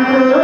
Ah